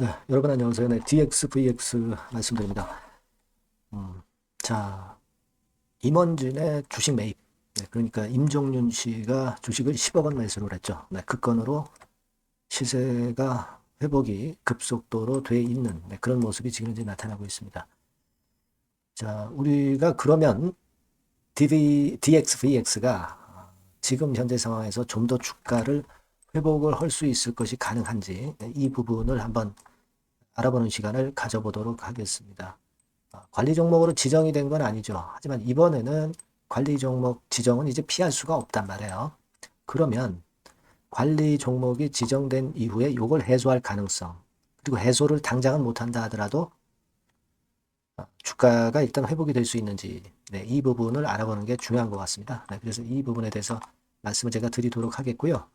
네, 여러분 안녕하세요. 네, DX, VX 말씀드립니다. 음, 자, 임원진의 주식 매입. 네, 그러니까 임종윤 씨가 주식을 10억 원 매수를 했죠. 네, 그 건으로 시세가 회복이 급속도로 돼 있는 네, 그런 모습이 지금 이제 나타나고 있습니다. 자, 우리가 그러면 DV, DX, VX가 지금 현재 상황에서 좀 더 주가를 회복을 할 수 있을 것이 가능한지 네, 이 부분을 한번 알아보는 시간을 가져보도록 하겠습니다. 아, 관리 종목으로 지정이 된 건 아니죠. 하지만 이번에는 관리 종목 지정은 이제 피할 수가 없단 말이에요. 그러면 관리 종목이 지정된 이후에 이걸 해소할 가능성 그리고 해소를 당장은 못한다 하더라도 아, 주가가 일단 회복이 될 수 있는지 네, 이 부분을 알아보는 게 중요한 것 같습니다. 네, 그래서 이 부분에 대해서 말씀을 제가 드리도록 하겠고요.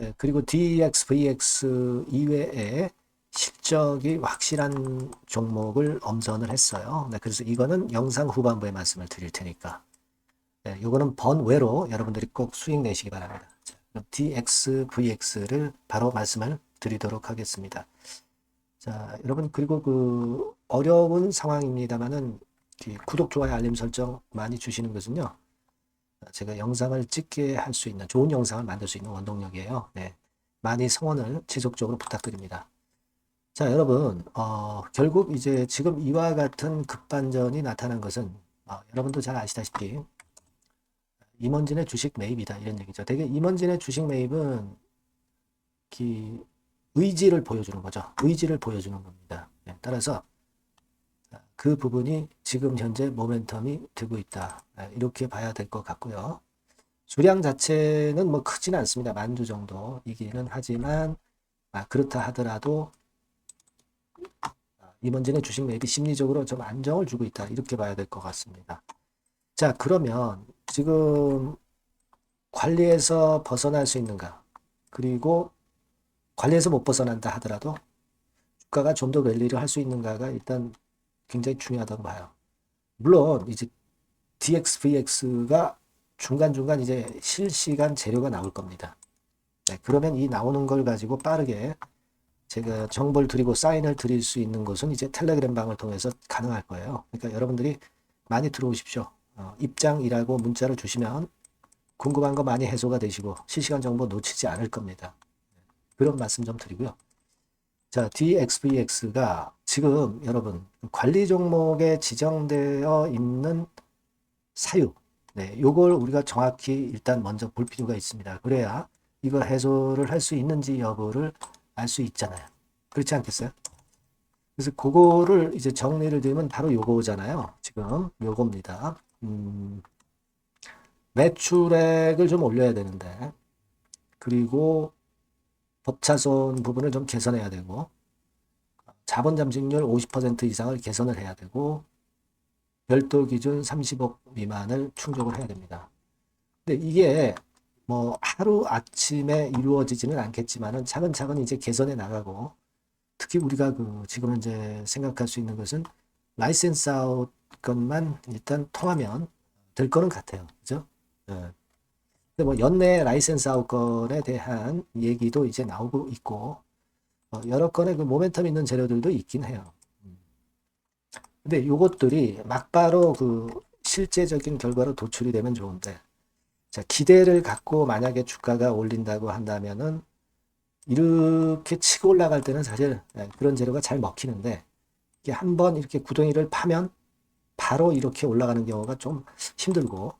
네, 그리고 DX, VX 이외에 실적이 확실한 종목을 엄선을 했어요. 네, 그래서 이거는 영상 후반부에 말씀을 드릴 테니까. 네, 이거는 번외로 여러분들이 꼭 수익 내시기 바랍니다. 자, DX, VX를 바로 말씀을 드리도록 하겠습니다. 자, 여러분 그리고 그 어려운 상황입니다만은 구독, 좋아요, 알림 설정 많이 주시는 것은요. 제가 영상을 찍게 할 수 있는 좋은 영상을 만들 수 있는 원동력이에요. 네. 많이 성원을 지속적으로 부탁드립니다. 자, 여러분, 어, 결국 이제 지금 이와 같은 급반전이 나타난 것은 어, 여러분도 잘 아시다시피 임원진의 주식 매입이다 이런 얘기죠. 되게 임원진의 주식 매입은 기, 의지를 보여주는 거죠. 의지를 보여주는 겁니다. 네, 따라서 그 부분이 지금 현재 모멘텀이 되고 있다. 네, 이렇게 봐야 될 것 같고요. 수량 자체는 뭐 크지는 않습니다. 만주 정도 이기는 하지만 아, 그렇다 하더라도 이번진의 주식 매입이 심리적으로 좀 안정을 주고 있다. 이렇게 봐야 될 것 같습니다. 자, 그러면 지금 관리에서 벗어날 수 있는가? 그리고 관리에서 못 벗어난다 하더라도 주가가 좀 더 랠리를 할 수 있는가가 일단 굉장히 중요하다고 봐요. 물론 이제 DX, VX가 중간중간 이제 실시간 재료가 나올 겁니다. 네, 그러면 이 나오는 걸 가지고 빠르게 제가 정보를 드리고 사인을 드릴 수 있는 것은 이제 텔레그램 방을 통해서 가능할 거예요. 그러니까 여러분들이 많이 들어오십시오. 어, 입장이라고 문자를 주시면 궁금한 거 많이 해소가 되시고 실시간 정보 놓치지 않을 겁니다. 그런 말씀 좀 드리고요. 자, DXVX가 지금 여러분 관리 종목에 지정되어 있는 사유, 네, 요걸 우리가 정확히 일단 먼저 볼 필요가 있습니다. 그래야 이걸 해소를 할 수 있는지 여부를 알 수 있잖아요. 그렇지 않겠어요? 그래서 그거를 이제 정리를 드리면 바로 요거잖아요. 지금 요겁니다. 음, 매출액을 좀 올려야 되는데 그리고 법차손 부분을 좀 개선해야 되고 자본 잠식률 50% 이상을 개선을 해야 되고 별도 기준 30억 미만을 충족을 해야 됩니다. 근데 이게 뭐 하루 아침에 이루어지지는 않겠지만은 차근차근 이제 개선해 나가고 특히 우리가 그 지금 현재 생각할 수 있는 것은 라이센스 아웃 것만 일단 통하면 될 거는 같아요. 그죠? 예. 뭐 연내 라이센스 아웃 건에 대한 얘기도 이제 나오고 있고 어, 여러 건의 그 모멘텀 있는 재료들도 있긴 해요. 음. 근데 요것들이 막바로 그 실제적인 결과로 도출이 되면 좋은데 자, 기대를 갖고 만약에 주가가 올린다고 한다면은 이렇게 치고 올라갈 때는 사실 예, 그런 재료가 잘 먹히는데 한번 이렇게 구덩이를 파면 바로 이렇게 올라가는 경우가 좀 힘들고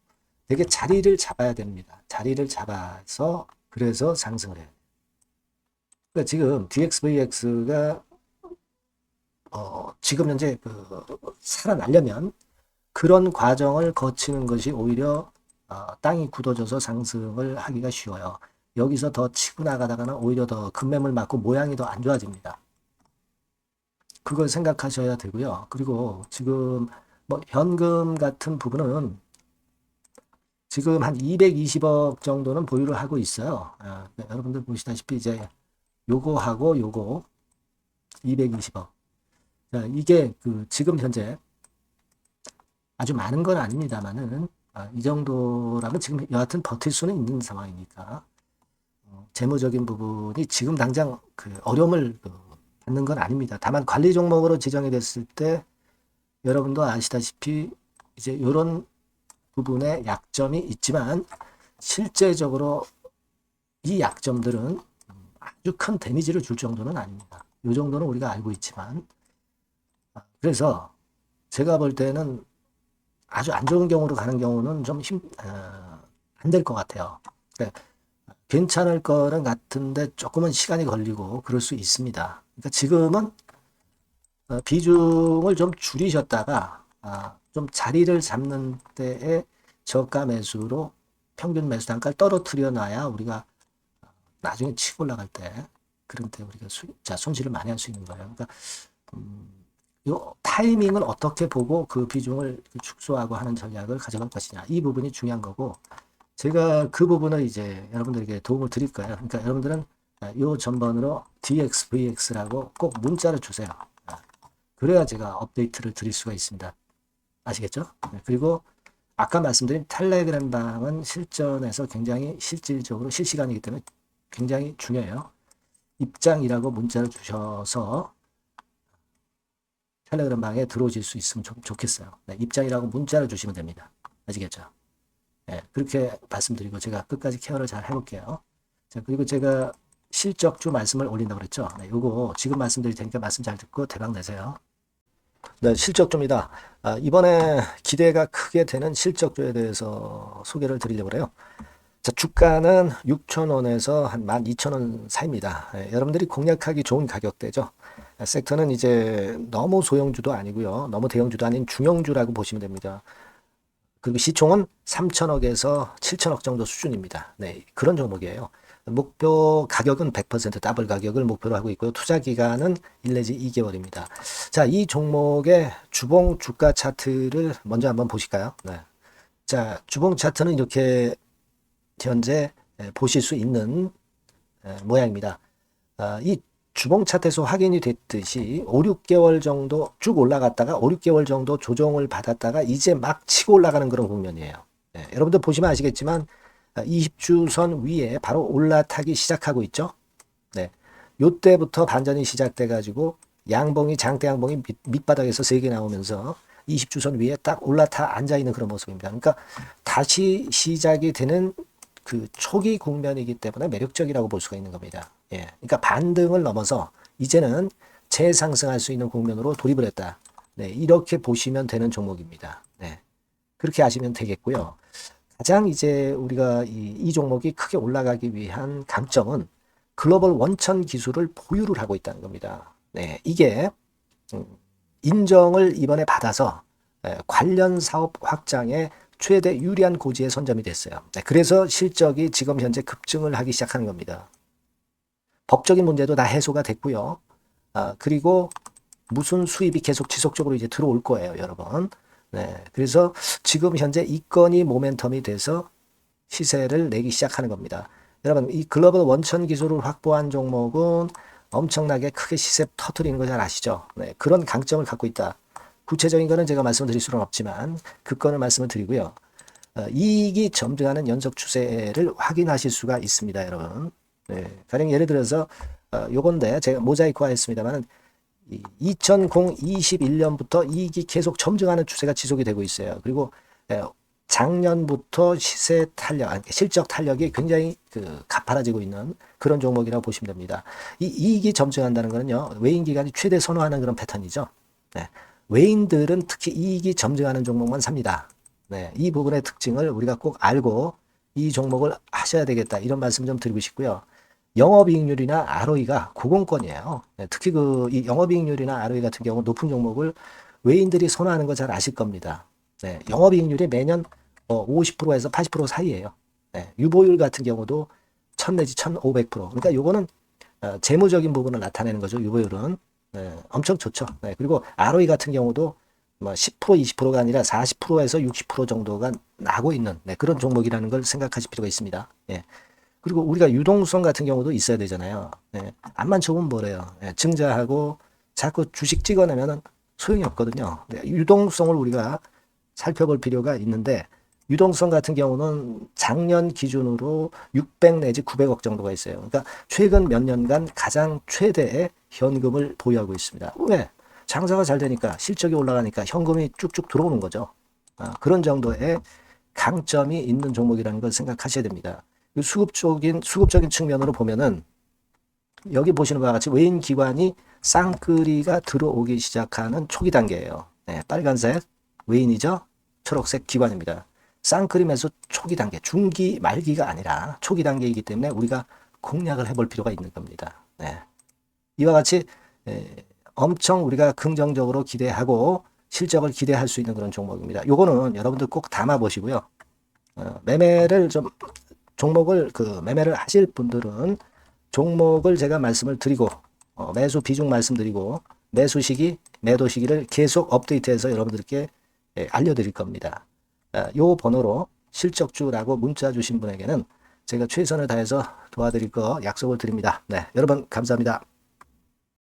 되게 자리를 잡아야 됩니다. 자리를 잡아서 그래서 상승을 해요. 그러니까 지금 DXVX가 어, 지금 현재 그 살아나려면 그런 과정을 거치는 것이 오히려 어, 땅이 굳어져서 상승을 하기가 쉬워요. 여기서 더 치고 나가다가는 오히려 더 급매물 맞고 모양이 더 안 좋아집니다. 그걸 생각하셔야 되고요. 그리고 지금 뭐 현금 같은 부분은 지금 한 220억 정도는 보유를 하고 있어요. 아, 네, 여러분들 보시다시피 이제 요거하고 요거 220억. 자, 이게 그 지금 현재 아주 많은 건 아닙니다만은 아, 이 정도라면 지금 여하튼 버틸 수는 있는 상황이니까 어, 재무적인 부분이 지금 당장 그 어려움을 그 않는 건 아닙니다. 다만 관리 종목으로 지정이 됐을 때 여러분도 아시다시피 이제 이런 부분에 약점이 있지만 실제적으로 이 약점들은 아주 큰 데미지를 줄 정도는 아닙니다. 이 정도는 우리가 알고 있지만 아, 그래서 제가 볼 때는 아주 안 좋은 경우로 가는 경우는 좀 힘, 어, 안될 것 같아요. 그러니까 괜찮을 거는 같은데 조금은 시간이 걸리고 그럴 수 있습니다. 그러니까 지금은 어, 비중을 좀 줄이셨다가 아, 좀 자리를 잡는 때에 저가 매수로 평균 매수 단가를 떨어뜨려 놔야 우리가 나중에 치고 올라갈 때 그런 때 우리가 수, 자, 손실을 많이 할 수 있는 거예요. 그러니까 음, 요 타이밍을 어떻게 보고 그 비중을 축소하고 하는 전략을 가져갈 것이냐 이 부분이 중요한 거고 제가 그 부분을 이제 여러분들에게 도움을 드릴 거예요. 그러니까 여러분들은 요 전번으로 DX, VX라고 꼭 문자를 주세요. 아, 그래야 제가 업데이트를 드릴 수가 있습니다. 아시겠죠? 네, 그리고 아까 말씀드린 텔레그램 방은 실전에서 굉장히 실질적으로 실시간이기 때문에 굉장히 중요해요. 입장이라고 문자를 주셔서 텔레그램 방에 들어오실 수 있으면 좋, 좋겠어요. 네, 입장이라고 문자를 주시면 됩니다. 아시겠죠? 네, 그렇게 말씀드리고 제가 끝까지 케어를 잘 해볼게요. 자, 그리고 제가 실적주 말씀을 올린다고 그랬죠. 네, 요거 지금 말씀드릴 테니까 말씀 잘 듣고 대박 내세요. 네, 실적주입니다. 아, 이번에 기대가 크게 되는 실적주에 대해서 소개를 드리려고 그래요. 자, 주가는 6,000원에서 한 12,000원 사이입니다. 예, 여러분들이 공략하기 좋은 가격대죠. 아, 섹터는 이제 너무 소형주도 아니고요. 너무 대형주도 아닌 중형주라고 보시면 됩니다. 그리고 시총은 3천억에서 7천억 정도 수준입니다. 네, 그런 종목이에요. 목표 가격은 100% 더블 가격을 목표로 하고 있고요. 투자 기간은 1 내지 2개월입니다. 자, 이 종목의 주봉 주가 차트를 먼저 한번 보실까요? 네. 자, 주봉 차트는 이렇게 현재 보실 수 있는 모양입니다. 아, 이 주봉 차트에서 확인이 됐듯이 5, 6개월 정도 쭉 올라갔다가 5, 6개월 정도 조정을 받았다가 이제 막 치고 올라가는 그런 국면이에요. 네, 여러분들 보시면 아시겠지만 20주선 위에 바로 올라타기 시작하고 있죠. 네. 요때부터 반전이 시작돼 가지고 양봉이 장대 양봉이 밑, 바닥에서 세 개 나오면서 20주선 위에 딱 올라타 앉아 있는 그런 모습입니다. 그러니까 다시 시작이 되는 그 초기 국면이기 때문에 매력적이라고 볼 수가 있는 겁니다. 예. 그러니까 반등을 넘어서 이제는 재상승할 수 있는 국면으로 돌입을 했다. 네. 이렇게 보시면 되는 종목입니다. 네. 그렇게 아시면 되겠고요. 가장 이제 우리가 이, 이 종목이 크게 올라가기 위한 강점은 글로벌 원천 기술을 보유를 하고 있다는 겁니다. 네, 이게 음, 인정을 이번에 받아서 관련 사업 확장에 최대 유리한 고지에 선점이 됐어요. 네, 그래서 실적이 지금 현재 급증을 하기 시작하는 겁니다. 법적인 문제도 다 해소가 됐고요. 아, 그리고 무슨 수입이 계속 지속적으로 이제 들어올 거예요, 여러분. 네. 그래서 지금 현재 이 건이 모멘텀이 돼서 시세를 내기 시작하는 겁니다. 여러분, 이 글로벌 원천 기술을 확보한 종목은 엄청나게 크게 시세 터트리는 거 잘 아시죠? 네. 그런 강점을 갖고 있다. 구체적인 거는 제가 말씀드릴 수는 없지만 그 건을 말씀을 드리고요. 어, 이익이 점등하는 연속 추세를 확인하실 수가 있습니다, 여러분. 네. 가령 예를 들어서 어, 요건데 제가 모자이크화 했습니다만 2021년부터 이익이 계속 점증하는 추세가 지속이 되고 있어요. 그리고 작년부터 시세 탄력, 실적 탄력이 굉장히 그 가파라지고 있는 그런 종목이라고 보시면 됩니다. 이 이익이 점증한다는 거는요, 외인 기관이 최대 선호하는 그런 패턴이죠. 네. 외인들은 특히 이익이 점증하는 종목만 삽니다. 네. 이 부분의 특징을 우리가 꼭 알고 이 종목을 하셔야 되겠다. 이런 말씀 좀 드리고 싶고요. 영업이익률이나 ROE가 고공권이에요. 네, 특히 그 이 영업이익률이나 ROE 같은 경우 높은 종목을 외인들이 선호하는 거 잘 아실 겁니다. 네, 영업이익률이 매년 어, 50%에서 80% 사이에요. 네, 유보율 같은 경우도 1000 내지 1500%. 그러니까 요거는 어, 재무적인 부분을 나타내는 거죠. 유보율은. 네, 엄청 좋죠. 네, 그리고 ROE 같은 경우도 뭐 10% 20%가 아니라 40%에서 60% 정도가 나고 있는 네, 그런 종목이라는 걸 생각하실 필요가 있습니다. 예. 그리고 우리가 유동성 같은 경우도 있어야 되잖아요. 네. 안만 좋으면 뭐래요. 네. 증자하고 자꾸 주식 찍어내면 소용이 없거든요. 네. 유동성을 우리가 살펴볼 필요가 있는데 유동성 같은 경우는 작년 기준으로 600 내지 900억 정도가 있어요. 그러니까 최근 몇 년간 가장 최대의 현금을 보유하고 있습니다. 왜? 장사가 잘 되니까 실적이 올라가니까 현금이 쭉쭉 들어오는 거죠. 아, 그런 정도의 강점이 있는 종목이라는 걸 생각하셔야 됩니다. 그 수급적인 수급적인 측면으로 보면은 여기 보시는 바와 같이 외인 기관이 쌍끌이가 들어오기 시작하는 초기 단계예요. 네, 빨간색 외인이죠. 초록색 기관입니다. 쌍끌이 매수 초기 단계, 중기 말기가 아니라 초기 단계이기 때문에 우리가 공략을 해볼 필요가 있는 겁니다. 네. 이와 같이 에, 엄청 우리가 긍정적으로 기대하고 실적을 기대할 수 있는 그런 종목입니다. 요거는 여러분들 꼭 담아 보시고요. 어, 매매를 좀 종목을 그 매매를 하실 분들은 종목을 제가 말씀을 드리고 어, 매수 비중 말씀드리고 매수 시기, 매도 시기를 계속 업데이트해서 여러분들께 예, 알려드릴 겁니다. 아, 요 번호로 실적주라고 문자 주신 분에게는 제가 최선을 다해서 도와드릴 거 약속을 드립니다. 네, 여러분 감사합니다.